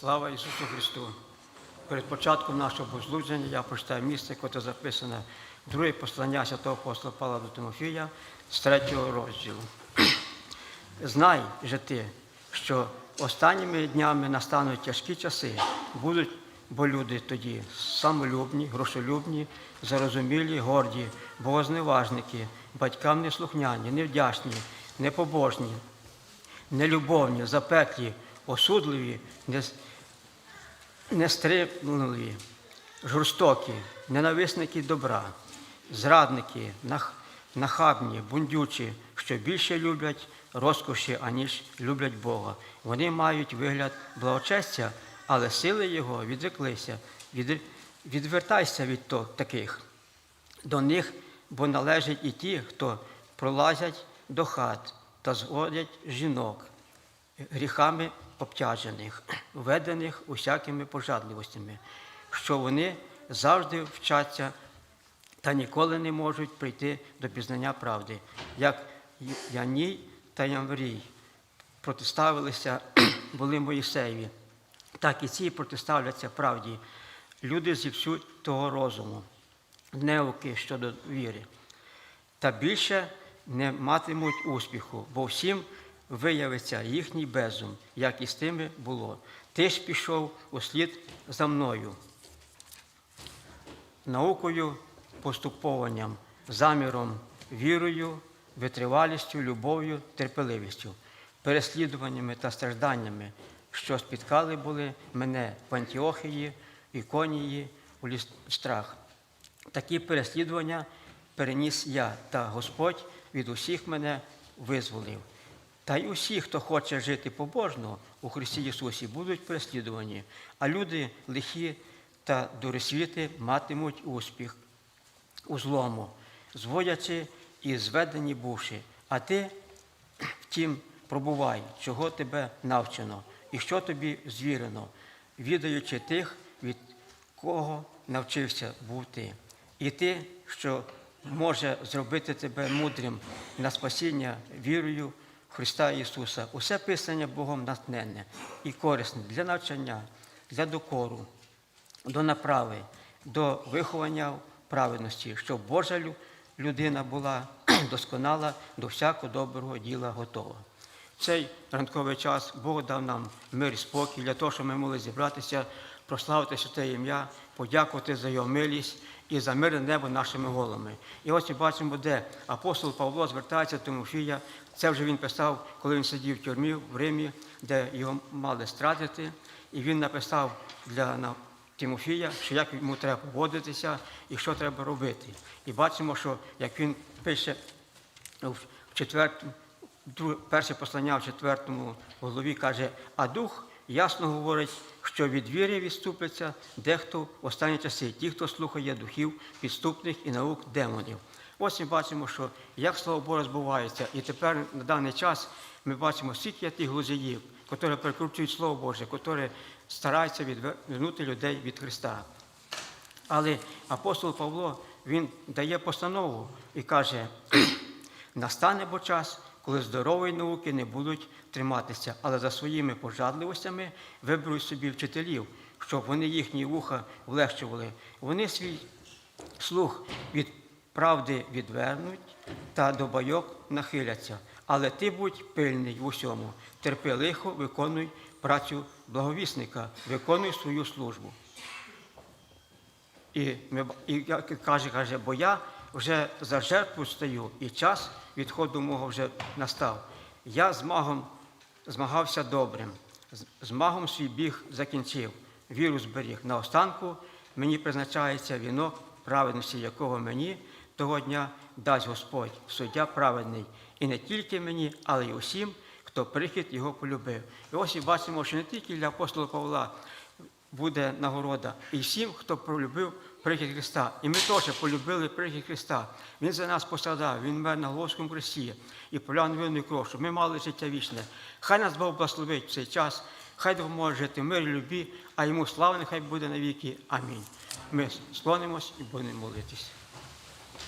Слава Ісусу Христу! Перед початком нашого богослуження я прочитаю місце, яке записане в друге послання святого апостола Павла до Тимофія з третього розділу. Знай же ти, що останніми днями настануть тяжкі часи, будуть, бо люди тоді самолюбні, грошолюбні, зарозумілі, горді, богозневажники, батькам неслухняні, невдячні, непобожні, нелюбовні, запеклі, осудливі, нес- нестримливі, жорстокі, ненависники добра, зрадники, нахабні, бундючі, що більше люблять розкоші, аніж люблять Бога. Вони мають вигляд благочестя, але сили Його відреклися. Від- Відвертайся від таких до них, бо належать і ті, хто пролазять до хат та зводять жінок, гріхами обтяжених, введених усякими пожадливостями, що вони завжди вчаться та ніколи не можуть прийти до пізнання правди, як Яній та Ямврій протиставилися були Моїсеєві, так і ці протиставляться правді. Люди зіпсуть того розуму, неуки щодо віри та більше не матимуть успіху, бо всім виявиться їхній безум, як і з тими було. Ти ж пішов услід за мною, наукою, поступованням, заміром, вірою, витривалістю, любов'ю, терпеливістю, переслідуваннями та стражданнями, що спіткали були мене в Антіохії, Іконії, у Лістрах. Такі переслідування переніс я, та Господь від усіх мене визволив. Та й усі, хто хоче жити побожно у Христі Ісусі, будуть переслідувані, а люди лихі та дурисвіти матимуть успіх у злому, зводячи і зведені бувши. А ти, втім, пробувай, чого тебе навчено, і що тобі звірено, відаючи тих, від кого навчився був ти. І ти, що може зробити тебе мудрим на спасіння вірою Христа Ісуса. Усе писання Богом натхненне і корисне для навчання, для докору, до направи, до виховання праведності, щоб Божа людина була досконала до всякого доброго діла готова. Цей ранковий час Бог дав нам мир і спокій для того, щоб ми могли зібратися, прославити святе ім'я, подякувати за його милість і за мирне небо нашими головами. І ось ми бачимо, де апостол Павло звертається до Тимофія. Це вже він писав, коли він сидів в тюрмі в Римі, де його мали стратити. І він написав для на- Тимофія, що як йому треба поводитися і що треба робити. І бачимо, що як він пише в четвертому, перше послання в четвертому голові каже, а дух ясно говорить, що від віри відступиться дехто в останні часи, ті, хто слухає духів підступних і наук демонів. Ось ми бачимо, що як слово Боже збувається, і тепер на даний час ми бачимо, скільки є тих глузіїв, які перекручують Слово Боже, які стараються відвернути людей від Христа. Але апостол Павло він дає постанову і каже: настане бо час, коли здорової науки не будуть триматися, але за своїми пожадливостями виберуть собі вчителів, щоб вони їхні вуха влегчували. Вони свій слух від правди відвернуть та до байок нахиляться. Але ти будь пильний в усьому, терпи лихо, виконуй працю благовісника, виконуй свою службу. І, ми, і каже, каже, бо я вже за жертву стою, і час відходу мого вже настав. Я з магом змагався добрим, з- з магом свій біг закінчив, віру зберіг. Наостанку мені призначається вінок праведності, якого мені того дня дасть Господь, суддя праведний. І не тільки мені, але й усім, хто прихід його полюбив. І ось і бачимо, що не тільки для апостола Павла буде нагорода. І всім, хто полюбив прихід Христа. І ми теж полюбили прихід Христа. Він за нас пострадав, Він мер на Головському Христі і полян винну кров, щоб ми мали життя вічне. Хай нас Бог благословить в цей час, хай допоможе жити в мирі, любі, а йому слава нехай буде навіки. Амінь. Ми склонимось і будемо молитись.